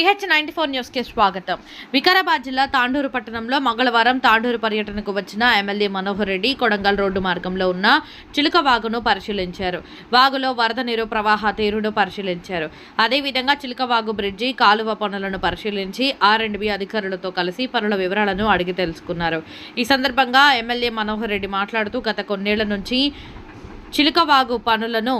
VH ninety four న్యూస్కి స్వాగతం. వికారాబాద్ జిల్లా తాండూరు పట్టణంలో మంగళవారం తాండూరు పర్యటనకు వచ్చిన ఎమ్మెల్యే మనోహర్ రెడ్డి కొడంగల్ రోడ్డు మార్గంలో ఉన్న చిలుక వాగును పరిశీలించారు. వాగులో వరద నీరు ప్రవాహ తీరును పరిశీలించారు. అదేవిధంగా చిలుక వాగు బ్రిడ్జి కాలువ పనులను పరిశీలించి ఆర్ అండ్ బి అధికారులతో కలిసి పనుల వివరాలను అడిగి తెలుసుకున్నారు. ఈ సందర్భంగా ఎమ్మెల్యే మనోహర్ రెడ్డి మాట్లాడుతూ గత కొన్నేళ్ళ నుంచి చిలుకవాగు పనులను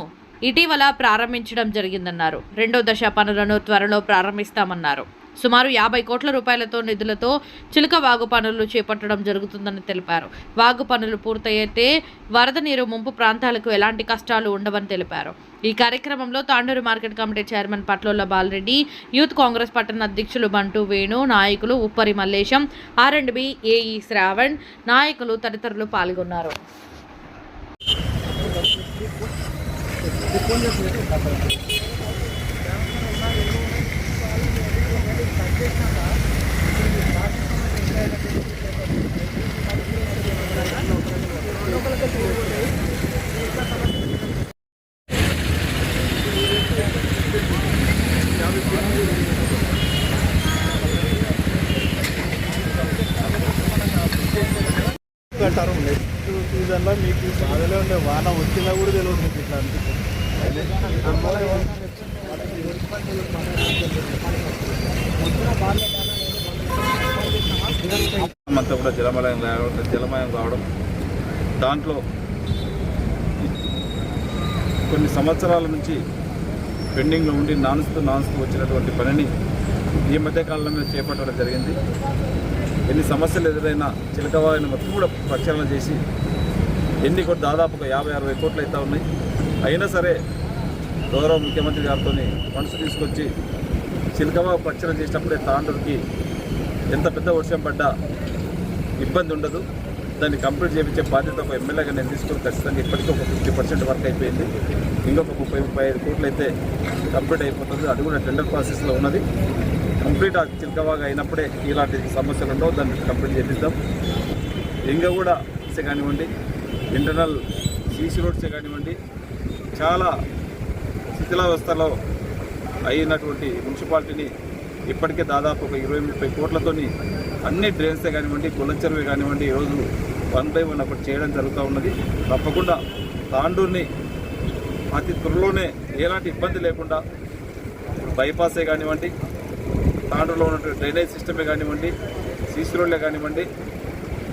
ఇటీవల ప్రారంభించడం జరిగిందన్నారు. రెండో దశ పనులను త్వరలో ప్రారంభిస్తామన్నారు. సుమారు యాభై కోట్ల రూపాయలతో నిధులతో చిలుక వాగు పనులు చేపట్టడం జరుగుతుందని తెలిపారు. వాగు పనులు పూర్తయితే వరద నీరు ముంపు ప్రాంతాలకు ఎలాంటి కష్టాలు ఉండవని తెలిపారు. ఈ కార్యక్రమంలో Tandur market committee chairman Patlola Balareddy youth Congress పట్టణ అధ్యక్షులు బంటు వేణు నాయకులు Uppari Mallesham R and B AE Shravan నాయకులు తదితరులు పాల్గొన్నారు. అంటారు నెక్స్ట్ సీజన్లో మీకు బాధలో ఉండే వాన వచ్చినా కూడా తెలియదు మీకు ఇట్లా అనిపిస్తుంది. అంతా కూడా జలమయం రావడం జలమయం కావడం దాంట్లో కొన్ని సంవత్సరాల నుంచి పెండింగ్లో ఉండి నానుస్తూ నానుస్తూ వచ్చినటువంటి పనిని ఈ మధ్యకాలంలో చేపట్టడం జరిగింది. ఎన్ని సమస్యలు ఎదురైనా చిలకవాయిని మొత్తం కూడా ప్రక్షాళన చేసి ఎన్ని కూడా దాదాపు ఒక యాభై అరవై కోట్లు అయితే ఉన్నాయి. అయినా సరే గౌరవ ముఖ్యమంత్రి గారితో ఫండ్స్ తీసుకొచ్చి చిలకవా ప్రక్షాళన చేసినప్పుడే తాండూరుకి ఎంత పెద్ద వర్షం పడ్డా ఇబ్బంది ఉండదు. దాన్ని కంప్లీట్ చేయించే బాధ్యత ఒక ఎమ్మెల్యేగా నేను తీసుకుని ఖచ్చితంగా ఇప్పటికీ ఒక ఫిఫ్టీ పర్సెంట్ వర్క్ అయిపోయింది. ఇంకొక ముప్పై ముప్పై ఐదు కోట్లు అయితే కంప్లీట్ అయిపోతుంది. అది కూడా టెండర్ ప్రాసెస్లో ఉన్నది. కంప్లీట్ ఆ చిలకవాగా అయినప్పుడే ఇలాంటి సమస్యలు ఉండవు. దాన్ని కంప్లీట్ చేపిద్దాం. ఇంకా కూడా కానివ్వండి ఇంటర్నల్ సీసీ రోడ్సే కానివ్వండి చాలా శిథిలావస్థలో అయినటువంటి మున్సిపాలిటీని ఇప్పటికే దాదాపు ఒక ఇరవై ముప్పై కోట్లతోని అన్ని డ్రైన్సే కానివ్వండి కులంచెరువే కానివ్వండి ఈరోజు వన్ బై వన్ ఒకటి చేయడం జరుగుతూ ఉన్నది. తప్పకుండా తాండూర్ని అతి త్వరలోనే ఎలాంటి ఇబ్బంది లేకుండా బైపాసే కానివ్వండి తాండూరులో ఉన్నటువంటి డ్రైనేజ్ సిస్టమే కానివ్వండి సీసీ రోడ్లే కానివ్వండి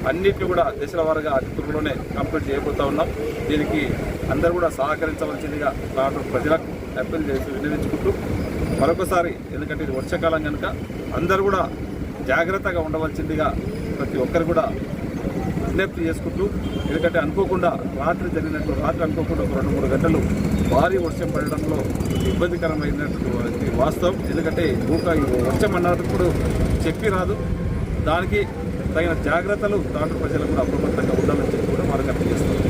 అన్నిటిని కూడా దశల వారుగా అతి త్వరలోనే కంప్లీట్ చేయబోతా ఉన్నాం. దీనికి అందరూ కూడా సహకరించవలసిందిగా తాండూరు ప్రజలకు అప్పీల్ చేసి వినియోగించుకుంటూ మరొకసారి ఎందుకంటే ఇది వర్షాకాలం కనుక అందరూ కూడా జాగ్రత్తగా ఉండవలసిందిగా ప్రతి ఒక్కరు కూడా విజ్ఞప్తి చేసుకుంటూ ఎందుకంటే అనుకోకుండా రాత్రి జరిగినట్టు రాత్రి అనుకోకుండా ఒక రెండు మూడు గంటలు భారీ వర్షం పడడంలో ఇబ్బందికరమైనటువంటి వాస్తవం. ఎందుకంటే ఊక ఈ వర్షం అన్నప్పుడు చెప్పి రాదు. దానికి తగిన జాగ్రత్తలు తాండ్రు ప్రజలు కూడా అప్రమత్తంగా ఉండాలని చెప్పి కూడా వారికి అప్పగిస్తారు